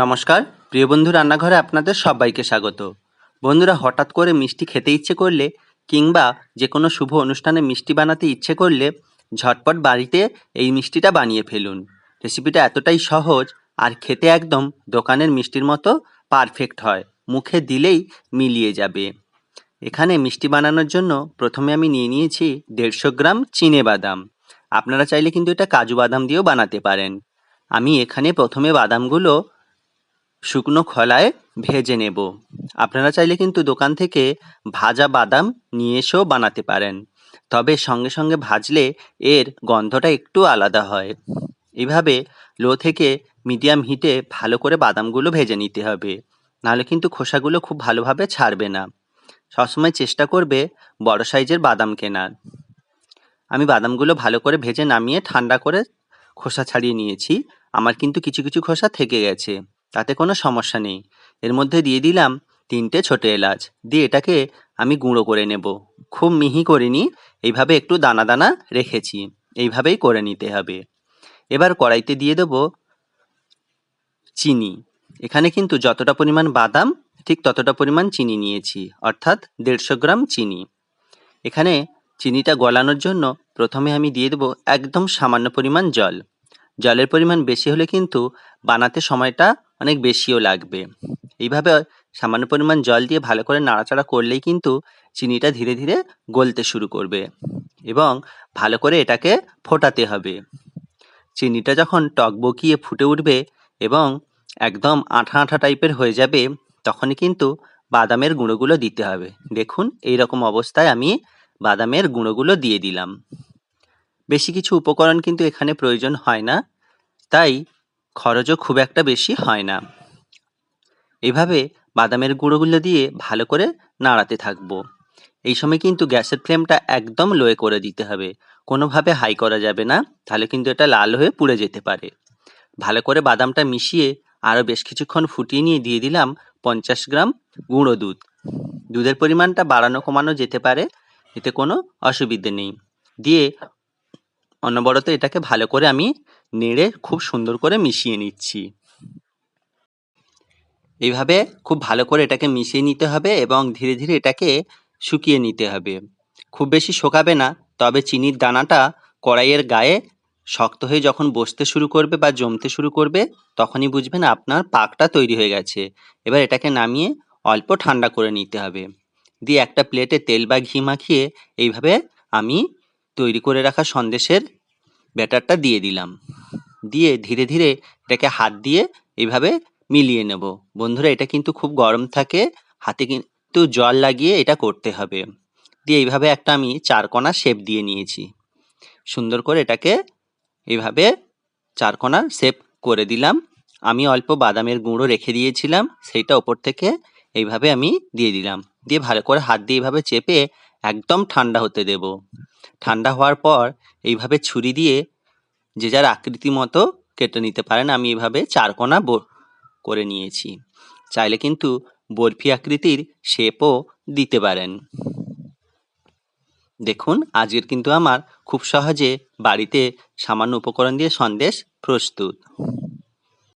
নমস্কার, প্রিয় বন্ধু রান্নাঘরে আপনাদের সবাইকে স্বাগত। বন্ধুরা, হঠাৎ করে মিষ্টি খেতে ইচ্ছে করলে কিংবা যে কোনো শুভ অনুষ্ঠানে মিষ্টি বানাতে ইচ্ছে করলে ঝটপট বাড়িতে এই মিষ্টিটা বানিয়ে ফেলুন। রেসিপিটা এতটাই সহজ আর খেতে একদম দোকানের মিষ্টির মতো পারফেক্ট হয়, মুখে দিলেই মিলিয়ে যাবে। এখানে মিষ্টি বানানোর জন্য প্রথমে আমি নিয়ে নিয়েছি দেড়শো গ্রাম চিনে বাদাম। আপনারা চাইলে কিন্তু এটা কাজু বাদাম দিয়েও বানাতে পারেন। আমি এখানে প্রথমে বাদামগুলো শুকনো খলায় ভেজে নেব। আপনারা চাইলে কিন্তু দোকান থেকে ভাজা বাদাম নিয়ে এসেও বানাতে পারেন। তবে সঙ্গে সঙ্গে ভাজলে এর গন্ধটা একটু আলাদা হয়। এভাবে লো থেকে মিডিয়াম হিটে ভালো করে বাদামগুলো ভেজে নিতে হবে। নাহলে কিন্তু খোসাগুলো খুব ভালোভাবে ছাড়বে না। সবসময় চেষ্টা করবে বড় সাইজের বাদাম কেনার। আমি বাদামগুলো ভালো করে ভেজে নামিয়ে ঠান্ডা করে খোসা ছাড়িয়ে নিয়েছি। আমার কিন্তু কিছু কিছু খোসা থেকে গেছে। তাতে কোনো সমস্যা নেই। এর মধ্যে দিয়ে দিলাম তিনটে ছোটো এলাচ। দিয়ে এটাকে আমি গুঁড়ো করে নেব। খুব মিহি করিনি, এইভাবে একটু দানা দানা রেখেছি। এইভাবেই করে নিতে হবে। এবার কড়াইতে দিয়ে দেব চিনি। এখানে কিন্তু যতটা পরিমাণ বাদাম, ঠিক ততটা পরিমাণ চিনি নিয়েছি, অর্থাৎ দেড়শো গ্রাম চিনি। এখানে চিনিটা গলানোর জন্য প্রথমে আমি দিয়ে দেবো একদম সামান্য পরিমাণ জল। জলের পরিমাণ বেশি হলে কিন্তু বানাতে সময়টা অনেক বেশিও লাগবে। এইভাবে সামান্য পরিমাণ জল দিয়ে ভালো করে নাড়াচাড়া করলেই কিন্তু চিনিটা ধীরে ধীরে গলতে শুরু করবে এবং ভালো করে এটাকে ফোটাতে হবে। চিনিটা যখন টক বকিয়ে ফুটে উঠবে এবং একদম আঠা আঠা টাইপের হয়ে যাবে, তখনই কিন্তু বাদামের গুঁড়োগুলো দিতে হবে। দেখুন এই রকম অবস্থায় আমি বাদামের গুঁড়োগুলো দিয়ে দিলাম। বেশি কিছু উপকরণ কিন্তু এখানে প্রয়োজন হয় না। তাই খরচও খুব একটা বেশি হয় না। এভাবে বাদামের গুঁড়োগুলো দিয়ে ভালো করে নাড়াতে থাকব। এই সময় কিন্তু গ্যাসের ফ্লেমটা একদম লোয়ে করে দিতে হবে। কোনোভাবে হাই করা যাবে না, তাহলে কিন্তু এটা লাল হয়ে পুড়ে যেতে পারে। ভালো করে বাদামটা মিশিয়ে আরও বেশ কিছুক্ষণ ফুটিয়ে নিয়ে দিয়ে দিলাম পঞ্চাশ গ্রাম গুঁড়ো দুধ। দুধের পরিমাণটা বাড়ানো কমানো যেতে পারে, এতে কোনো অসুবিধে নেই। দিয়ে অনবরত এটাকে ভালো করে আমি নেড়ে খুব সুন্দর করে মিশিয়ে নিচ্ছি। এইভাবে খুব ভালো করে এটাকে মিশিয়ে নিতে হবে এবং ধীরে ধীরে এটাকে শুকিয়ে নিতে হবে। খুব বেশি শোকাবে না, তবে চিনির দানাটা কড়াইয়ের গায়ে শক্ত হয়ে যখন বসতে শুরু করবে বা জমতে শুরু করবে, তখনই বুঝবেন আপনার পাকটা তৈরি হয়ে গেছে। এবার এটাকে নামিয়ে অল্প ঠান্ডা করে নিতে হবে। দিয়ে একটা প্লেটে তেল বা ঘি মাখিয়ে এইভাবে আমি তৈরি করে রাখা সন্দেশের ব্যাটারটা দিয়ে দিলাম। দিয়ে ধীরে ধীরে এটাকে হাত দিয়ে এইভাবে মিলিয়ে নেব। বন্ধুরা, এটা কিন্তু খুব গরম থাকে, হাতে কিন্তু জল লাগিয়ে এটা করতে হবে। দিয়ে এইভাবে একটা আমি চারকোনা শেপ দিয়ে নিয়েছি। সুন্দর করে এটাকে এইভাবে চারকোনা শেপ করে দিলাম। আমি অল্প বাদামের গুঁড়ো রেখে দিয়েছিলাম, সেইটা ওপর থেকে এইভাবে আমি দিয়ে দিলাম। দিয়ে ভালো করে হাত দিয়ে এইভাবে চেপে একদম ঠান্ডা হতে দেব। ঠান্ডা হওয়ার পর এইভাবে ছুরি দিয়ে যে যার আকৃতি মতো কেটে নিতে পারেন, আমি এভাবে চারকোনা করে নিয়েছি। চাইলে কিন্তু বরফি আকৃতির শেপও দিতে পারেন। দেখুন, আজকের কিন্তু আমার খুব সহজে বাড়িতে সামান্য উপকরণ দিয়ে সন্দেশ প্রস্তুত।